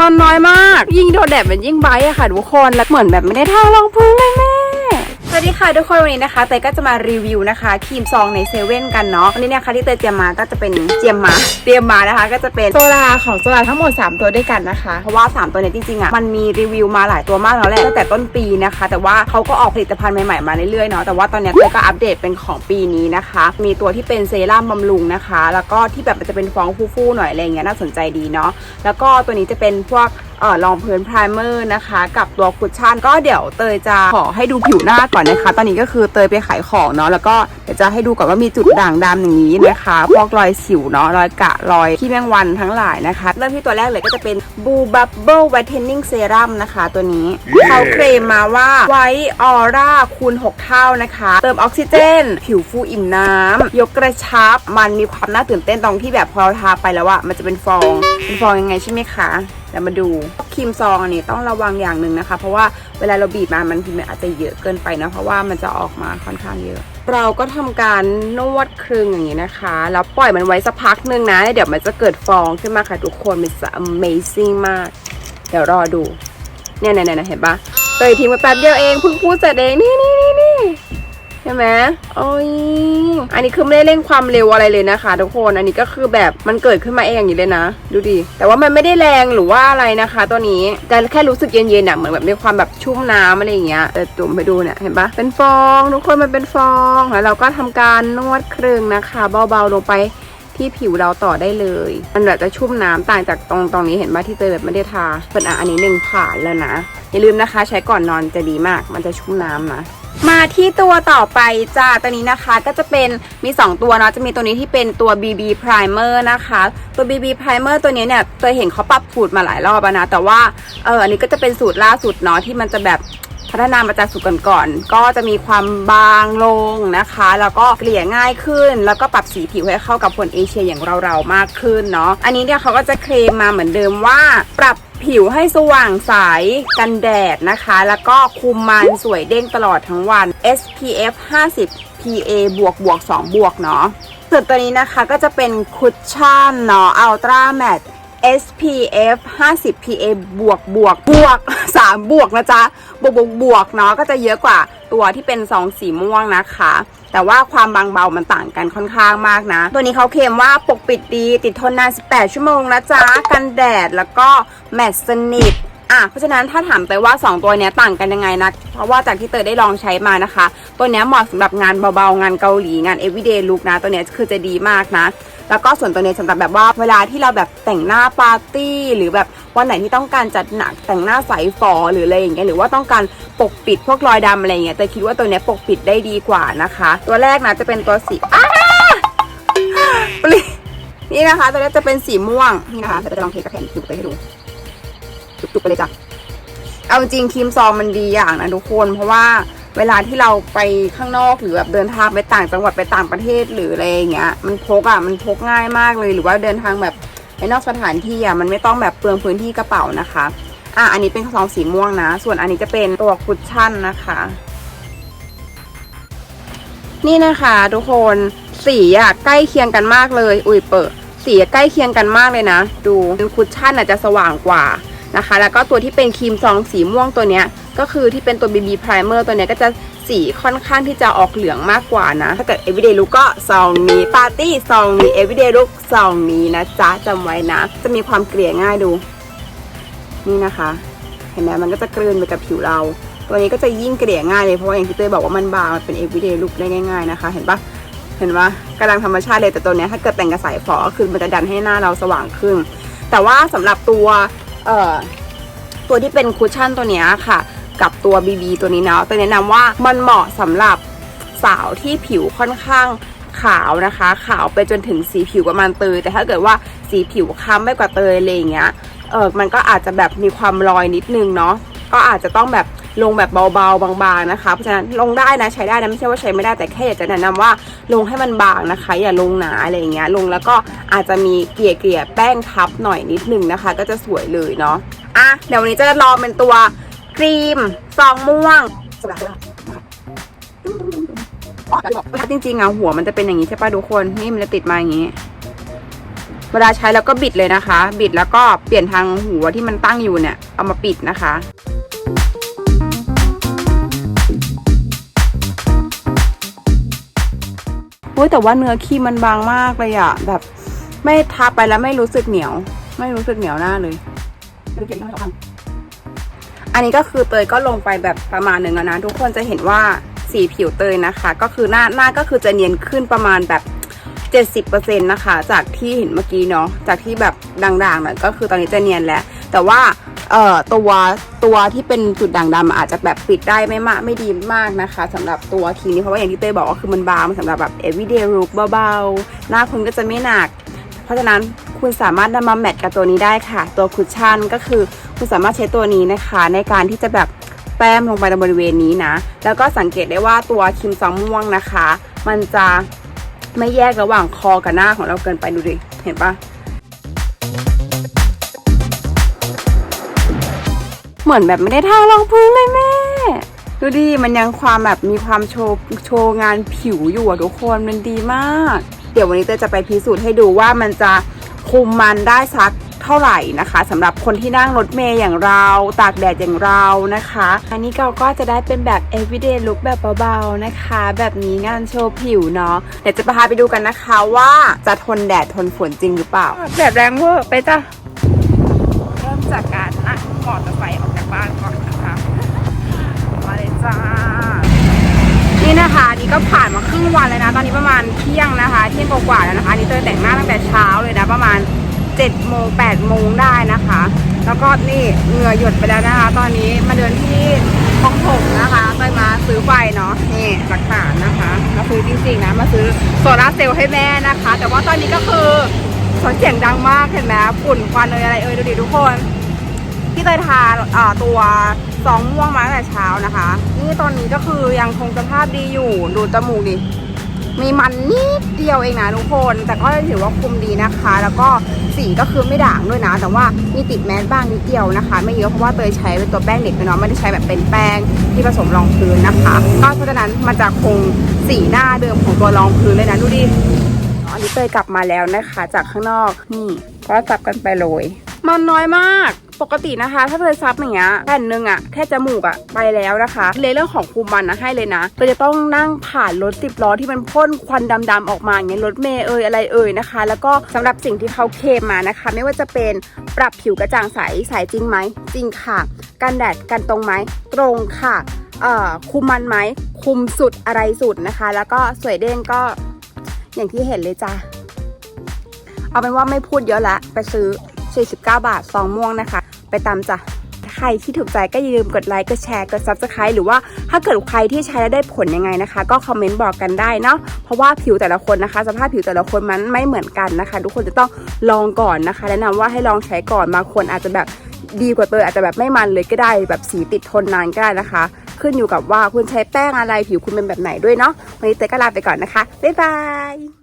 มันน้อยมาก ยิ่งโดนแดดมันยิ่งไบอะค่ะทุกคน แล้วเหมือนแบบไม่ได้ทารองพื้นเลยแม่ วัสดีค่ะทุกคนวันนี้นะคะเตยก็จะมารีวิวนะคะครีมซองในเซเว่นกันเนาะวันนี้เนี่ยค่ะที่เตยเตรียมมาก็จะเป็นเตรียมมาเตรียมมานะคะ ก็จะเป็นโซลาของโซลาทั้งหมด 3 ตัวด้วยกันนะคะ เพราะว่า 3 ตัวเนี่ยจริงๆอะมันมีรีวิวมาหลายตัวมากแล้วแหละตั้งแต่ต้นปีนะคะ แต่ว่าเขาก็ออกผลิตภัณฑ์ใหม่ๆมาเรื่อยๆเนาะแต่ว่าตอนเนี้ยเตยก็อัปเดตเป็นของปีนี้นะคะ มีตัวที่เป็นเซรั่มบำรุงนะคะ แล้วก็ที่แบบมันจะเป็นฟองฟู่ๆหน่อยอะไรอย่างเงี้ยน่าสนใจดีเนาะแล้วก็ตัวนี้จะเป็นพวกเอ่อ รองพื้นไพรเมอร์นะคะ กับตัวคุชชั่นก็เดี๋ยวเตยจะขอให้ดูผิวหน้าก่อนนะคะ ตอนนี้ก็คือเตยไปขายของเนาะแล้วก็เดี๋ยวจะให้ดูก่อนว่ามีจุดด่างดำอย่างนี้นะคะพวกรอยสิวเนาะรอยกะรอยขี้แมงวันทั้งหลายนะคะ เริ่มที่ตัวแรกเลยก็จะเป็น Blue Bubble Whitening Serum นะคะ ตัวนี้เขาเคลมมาว่า White Aura คูณ 6 เท่านะคะ เติมออกซิเจน ผิวฟูอิ่มน้ำยกกระชับ มันมีความน่าตื่นเต้นตรงที่แบบพอเราทาไปแล้วอะมันจะเป็นฟอง เป็นฟองยังไงใช่ไหมคะ เดี๋ยวมาดูครีมซองอันนี้ต้องระวังอย่างหนึ่งนะคะ เพราะว่าเวลาเราบีบมามันทีมันอาจจะเยอะเกินไปนะเพราะว่ามันจะออกมาค่อนข้างเยอะ เราก็ทำการนวดครึ่งอย่างนี้นะคะแล้วปล่อยมันไว้สักพักหนึ่งนะเดี๋ยวมันจะเกิดฟองขึ้นมาค่ะทุกคนมันจะ amazing มาก เดี๋ยวรอดูเนี่ยเนี่ยเนี่ยเห็นปะเตยทิ้งไปแป๊บเดียวเองเพิ่งพูดเสร็จเองนี่นี่ ใช่ไหมโอ้ยอันนี้คือไม่ได้เร่งความเร็วอะไรเลยนะคะทุกคน อันนี้ก็คือแบบมันเกิดขึ้นมาเองอย่างนี้เลยนะ ดูดิ แต่ว่ามันไม่ได้แรงหรือว่าอะไรนะคะ ตัวนี้แต่แค่รู้สึกเย็นๆอะเหมือนแบบมีความแบบชุ่มน้ำอะไรอย่างเงี้ยแต่จุ่มไปดูเนี่ยเห็นปะเป็นฟองทุกคนมันเป็นฟองแล้วเราก็ทำการนวดครึ่งนะคะเบาๆลงไปที่ผิวเราต่อได้เลย มันแบบจะชุ่มน้ำต่างจากตรงตรงนี้เห็นไหมที่เตยแบบไม่ได้ทาเป็นอะอันนี้หนึ่งผ่านแล้วนะ อย่าลืมนะคะ ใช้ก่อนนอนจะดีมาก มันจะชุ่มน้ำนะ มาที่ตัวต่อไปจ้าตัวนี้นะคะก็จะเป็นมี 2 ตัวเนาะจะมีตัวนี้ที่เป็นตัว BB Primer นะคะ ตัว BB Primer ตัวนี้เนี่ยเตยเห็นเขาปรับสูตรมาหลายรอบแล้วนะ แต่ว่าเอออันนี้ก็จะเป็นสูตรล่าสุดเนาะที่มันจะแบบพัฒนามาจากสูตรก่อนๆก็จะมีความบางลงนะคะ แล้วก็เกลี่ยง่ายขึ้น แล้วก็ปรับสีผิวให้เข้ากับคนเอเชียอย่างเราๆมากขึ้นเนาะอันนี้เนี่ยเขาก็จะเคลมมาเหมือนเดิมว่า ปรับ ผิวให้สว่างใสกันแดดนะคะ แล้วก็คุมมันสวยเด้งตลอดทั้งวัน SPF 50 PA บวกบวก2บวกเนาะส่วนตัวนี้นะคะก็จะเป็นคุชชั่นเนาะอัลตราแมท SPF 50 PA บวกบวกบวก 3 บวกนะจ๊ะ บวกบวกบวกเนาะก็จะเยอะกว่าตัวที่เป็นซองสีม่วงนะคะ แต่ว่าความบางเบามันต่างกันค่อนข้างมากนะ ตัวนี้เขาเคลมว่าปกปิดดี ติดทนนาน 18 ชั่วโมงนะจ๊ะ กันแดดแล้วก็แมตต์สนิทอะเพราะฉะนั้นถ้าถามเตยว่า 2 ตัวเนี้ยต่างกันยังไงนะเพราะว่าจากที่เตยได้ลองใช้มานะคะ ตัวเนี้ยเหมาะสำหรับงานเบาๆ งานเกาหลีงาน everyday look นะ ตัวเนี้ยคือจะดีมากนะ แล้วก็ส่วนตัวเนี้ยสำหรับแบบว่าเวลาที่เราแบบแต่งหน้าปาร์ตี้ หรือแบบวันไหนที่ต้องการจัดหนักแต่งหน้าใสฝอหรืออะไรอย่างเงี้ยหรือว่าต้องการปกปิดพวกรอยดำอะไรเงี้ยเตยคิดว่าตัวเนี้ยปกปิดได้ดีกว่านะคะ ตัวแรกนะจะเป็นตัวสีอ้าปลินี่นะคะ ตัวนี้จะเป็นสีม่วงนี่นะคะเดี๋ยวจะลองเทกระแผ่นผิวไปให้ดูจุกๆไปเลยจ้ะเอาจริงครีมซองมันดีอย่างนะทุกคนเพราะว่า เวลาที่เราไปข้างนอกหรือแบบเดินทางไปต่างจังหวัดไปต่างประเทศหรืออะไรอย่างเงี้ย มันพกอะมันพกง่ายมากเลยหรือว่าเดินทางแบบไปนอกสถานที่อะมันไม่ต้องแบบเปลืองพื้นที่กระเป๋านะคะอะอันนี้เป็นซองสีม่วงนะ ส่วนอันนี้จะเป็นตัวคุชชั่นนะคะ นี่นะคะทุกคนสีอะใกล้เคียงกันมากเลย อุ้ยเปิดสีใกล้เคียงกันมากเลยนะ ดูคุชชั่นอะจะสว่างกว่านะคะ แล้วก็ตัวที่เป็นครีมซองสีม่วงตัวเนี้ย ก็คือที่เป็นตัว BB Primer ตัวเนี้ยก็จะสีค่อนข้างที่จะออกเหลืองมากกว่านะ ถ้าเกิด everyday look ก็ซองนี้ปาร์ตี้ซองนี้ everyday look ซองนี้นะจ๊ะจำไว้นะ จะมีความเกลี่ยง่ายดู นี่นะคะ เห็นไหมมันก็จะกลืนไปกับผิวเรา ตัวนี้ก็จะยิ่งเกลี่ยง่ายเลยเพราะว่าอย่างที่เต้ยบอกว่ามันบางมันเป็น everyday look ได้ง่าย ๆนะคะ เห็นปะเห็นปะกำลังธรรมชาติเลยแต่ตัวนี้ถ้าเกิดแต่งกระสายฝอคือมันจะดันให้หน้าเราสว่างขึ้น แต่ว่าสำหรับตัวเอ่อตัวที่เป็นคุชชั่นตัวนี้ค่ะ กับตัว BB ตัวนี้เนาะตัวแนะนำว่ามันเหมาะสำหรับสาวที่ผิวค่อนข้างขาวนะคะ ขาวไปจนถึงสีผิวประมาณเตย แต่ถ้าเกิดว่าสีผิวค้ำไม่กว่าเตยอะไรอย่างเงี้ยเออมันก็อาจจะแบบมีความรอยนิดนึงเนาะก็อาจจะต้องแบบลงแบบเบาๆบางๆนะคะเพราะฉะนั้นลงได้นะใช้ได้นะไม่ใช่ว่าใช้ไม่ได้แต่แค่อยากจะแนะนำว่าลงให้มันบางนะคะ อย่าลงหนาอะไรอย่างเงี้ยลงแล้วก็อาจจะมีเกลี่ยเกลี่ยๆแป้งทับหน่อยนิดนึงนะคะ ก็จะสวยเลยเนาะอะเดี๋ยววันนี้จะลองเป็นตัว ครีม ซองม่วงจริงๆอะหัวมันจะเป็นอย่างนี้ใช่ป่ะทุกคนนี่มันจะติดมาอย่างนี้ เวลาใช้แล้วก็บิดเลยนะคะ บิดแล้วก็เปลี่ยนทางหัวที่มันตั้งอยู่เนี่ย เอามาปิดนะคะโอ้ยแต่ว่าเนื้อครีมมันบางมากเลยอะแบบ ไม่ทาไปแล้วไม่รู้สึกเหนียว ไม่รู้สึกเหนียวหน้าเลยดูเก็บหน้าก่ อันนี้ก็คือเตยก็ลงไปแบบประมาณหนึ่งแล้วนะ ทุกคนจะเห็นว่าสีผิวเตยนะคะ ก็คือหน้าหน้าก็คือจะเนียนขึ้นประมาณแบบ 70%นะคะ จากที่เห็นเมื่อกี้เนาะจากที่แบบด่างๆหน่อยก็คือตอนนี้จะเนียนแล้ว แต่ว่าเอ่อตัวตัวที่เป็นจุดด่างดำอาจจะแบบปิดได้ไม่มากไม่ดีมากนะคะสำหรับตัวครีมนี้เพราะว่าอย่างที่เต้ยบอกว่าคือมันบางมันสำหรับแบบ everyday look เบาๆ หน้าคุณก็จะไม่หนัก เพราะฉะนั้น คุณสามารถนำมาแมทกับตัวนี้ได้ค่ะ ตัวคุชชั่นก็คือคุณสามารถใช้ตัวนี้นะคะ ในการที่จะแบบแต้มลงไปในบริเวณนี้นะ แล้วก็สังเกตได้ว่าตัวครีมซองม่วงนะคะ มันจะไม่แยกระหว่างคอกับหน้าของเราเกินไปดูดิ เห็นปะเหมือนแบบไม่ได้ทารองพื้นเลยแม่ ดูดิ มันยังความแบบมีความโชว์โชว์งานผิวอยู่อะทุกคน มันดีมาก เดี๋ยววันนี้เต้ยจะไปพิสูจน์ให้ดูว่ามันจะ คุมมันได้สักเท่าไหร่นะคะสำหรับคนที่นั่งรถเมย์อย่างเรา ตากแดดอย่างเรานะคะ อันนี้เราก็จะได้เป็นแบบ everyday look แบบเบาๆนะคะ แบบนี้งานโชว์ผิวเนาะเดี๋ยวจะพาไปดูกันนะคะว่าจะทนแดดทนฝนจริงหรือเปล่า แดดแรงเวอร์ไปจ้ะ ก็ผ่านมาครึ่งวันเลยนะ ตอนนี้ประมาณเที่ยงนะคะ เที่ยงกว่าๆแล้วนะคะนี่เตยแต่งหน้าตั้งแต่เช้าเลยนะ ประมาณ7โมง8โมงได้นะคะ แล้วก็นี่เหงื่อหยดไปแล้วนะคะ ตอนนี้มาเดินที่คลองถมนะคะเตยมาซื้อไฟเนาะนี่หลักฐานนะคะมาซื้อจริงๆนะมาซื้อโซลาร์เซลล์ให้แม่นะคะ แต่ว่าตอนนี้ก็คือเสียงดังมากเห็นไหมฝุ่นควันเอ่ยอะไรเอ่ยดูดิทุกคน ที่เตยทาตัว ซองม่วงมาตั้งแต่เช้านะคะ นี่ตอนนี้ก็คือยังคงสภาพดีอยู่ ดูจมูกดิ มีมันนิดเดียวเองนะทุกคน แต่ก็ถือว่าคุมดีนะคะ แล้วก็สีก็คือไม่ด่างด้วยนะ แต่ว่ามีติดแมสบ้างนิดเดียวนะคะ ไม่เยอะเพราะว่าเตยใช้เป็นตัวแป้งเด็กไปเนาะไม่ได้ใช้แบบเป็นแป้งที่ผสมรองพื้นนะคะ ก็เพราะฉะนั้นมันจะคงสีหน้าเดิมของตัวรองพื้นเลยนะดูดิ อันนี้เตยกลับมาแล้วนะคะ จากข้างนอกนี่ก็จับกันไปเลย มันน้อยมาก ปกตินะคะ ถ้าเตยซับอย่างเงี้ยแผ่นหนึ่งอะแค่จมูกอะไปแล้วนะคะเลยเรื่องของคุมมันนะให้เลยนะเตยจะต้องนั่งผ่านรถสิบล้อที่มันพ่นควันดำๆออกมาอย่างเงี้ยรถเมย์เอ่ยอะไรเอ่ยนะคะ แล้วก็สำหรับสิ่งที่เขาเคลมมานะคะ ไม่ว่าจะเป็นปรับผิวกระจ่างใสใสจริงไหมจริงค่ะกันแดดกันตรงไหมตรงค่ะคุมมันไหมคุมสุดอะไรสุดนะคะ แล้วก็สวยเด้งก็อย่างที่เห็นเลยจ้าเอาเป็นว่าไม่พูดเยอะละไปซื้อ 49 บาทซองม่วงนะคะ ไปตามจ้ะใครที่ถูกใจก็อย่าลืมกดไลค์กดแชร์กด subscribe หรือว่าถ้าเกิดใครที่ใช้แล้วได้ผลยังไงนะคะ ก็คอมเมนต์บอกกันได้เนาะเพราะว่าผิวแต่ละคนนะคะ สภาพผิวแต่ละคนมันไม่เหมือนกันนะคะ ทุกคนจะต้องลองก่อนนะคะ แนะนำว่าให้ลองใช้ก่อนบางคนอาจจะแบบดีกว่าเตยอาจจะแบบไม่มันเลยก็ได้ แบบสีติดทนนานก็ได้นะคะ ขึ้นอยู่กับว่าคุณใช้แป้งอะไรผิวคุณเป็นแบบไหนด้วยเนาะวันนี้เตยก็ลาไปก่อนนะคะบ๊ายบาย